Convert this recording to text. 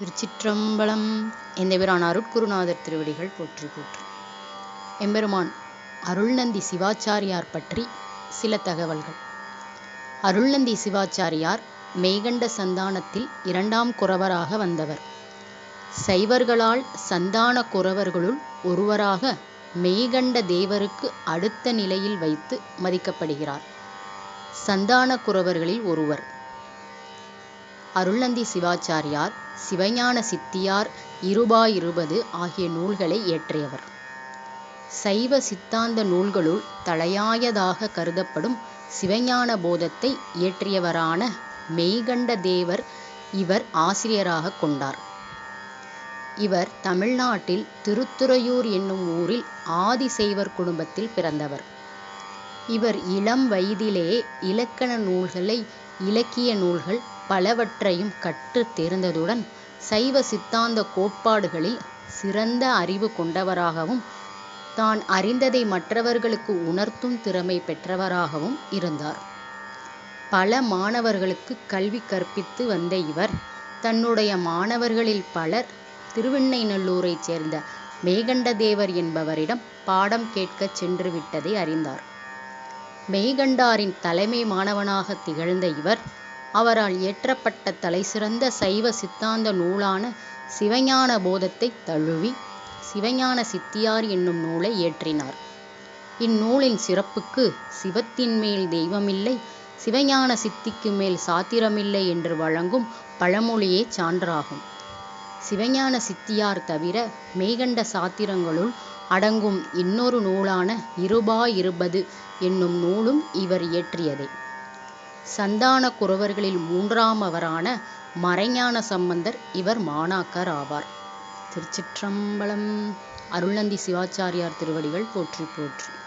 திருச்சிற்றம்பலம். எந்தபிரான் அருட்குருநாதர் திருவடிகள் போற்றி போற்றி. எம்பெருமான் அருள்நந்தி சிவாச்சாரியார் பற்றி சில தகவல்கள். அருள்நந்தி சிவாச்சாரியார் மெய்கண்ட சந்தானத்தில் இரண்டாம் குறவராக வந்தவர். சைவர்களால் சந்தான குறவர்களுள் ஒருவராக மெய்கண்ட தேவருக்கு அடுத்த நிலையில் வைத்து மதிக்கப்படுகிறார். சந்தான குறவர்களில் ஒருவர். அருள்நந்தி சிவாச்சாரியார் சிவஞான சித்தியார் இருபா இருபது ஆகிய நூல்களை இயற்றியவர். சைவ சித்தாந்த நூல்களுள் தலையாயதாக கருதப்படும் சிவஞான போதத்தை இயற்றியவரான மெய்கண்ட தேவர் இவர் ஆசிரியராக கொண்டார். இவர் தமிழ்நாட்டில் திருத்துறையூர் என்னும் ஊரில் ஆதிசைவர் குடும்பத்தில் பிறந்தவர். இவர் இளம் வயதிலேயே இலக்கண நூல்களை இலக்கிய நூல்கள் பலவற்றையும் கற்று தேர்ந்ததுடன் சைவ சித்தாந்த கோட்பாடுகளில் சிறந்த அறிவு கொண்டவராகவும் தான் அறிந்ததை மற்றவர்களுக்கு உணர்த்தும் திறமை பெற்றவராகவும் இருந்தார். பல மாணவர்களுக்கு கல்வி கற்பித்து வந்த இவர் தன்னுடைய மாணவர்களில் பலர் திருவெண்ணைநல்லூரைச் சேர்ந்த மேகண்டதேவர் என்பவரிடம் பாடம் கேட்கச் சென்று விட்டதை அறிந்தார். மெய்கண்டாரின் தலைமை மாணவனாக திகழ்ந்த இவர் அவரால் இயற்றப்பட்ட தலைசிறந்த சைவ சித்தாந்த நூலான சிவஞான போதத்தை தழுவி சிவஞான சித்தியார் என்னும் நூலை இயற்றினார். இந்நூலின் சிறப்புக்கு சிவத்தின் மேல் தெய்வமில்லை சிவஞான சித்திக்கு மேல் சாத்திரமில்லை என்று வழங்கும் பழமொழியே சான்றாகும். சிவஞான சித்தியார் தவிர மெய்கண்ட சாத்திரங்களுள் அடங்கும் இன்னொரு நூலான இருபா இருபது என்னும் நூலும் இவர் இயற்றியதே. சந்தான குறவர்களில் மூன்றாமவரான மறைஞான சம்பந்தர் இவர் மாணாக்கர் ஆவார். திருச்சிற்றம்பலம் அருள்நந்தி சிவாச்சாரியார் திருவடிகள் போற்றி போற்றி.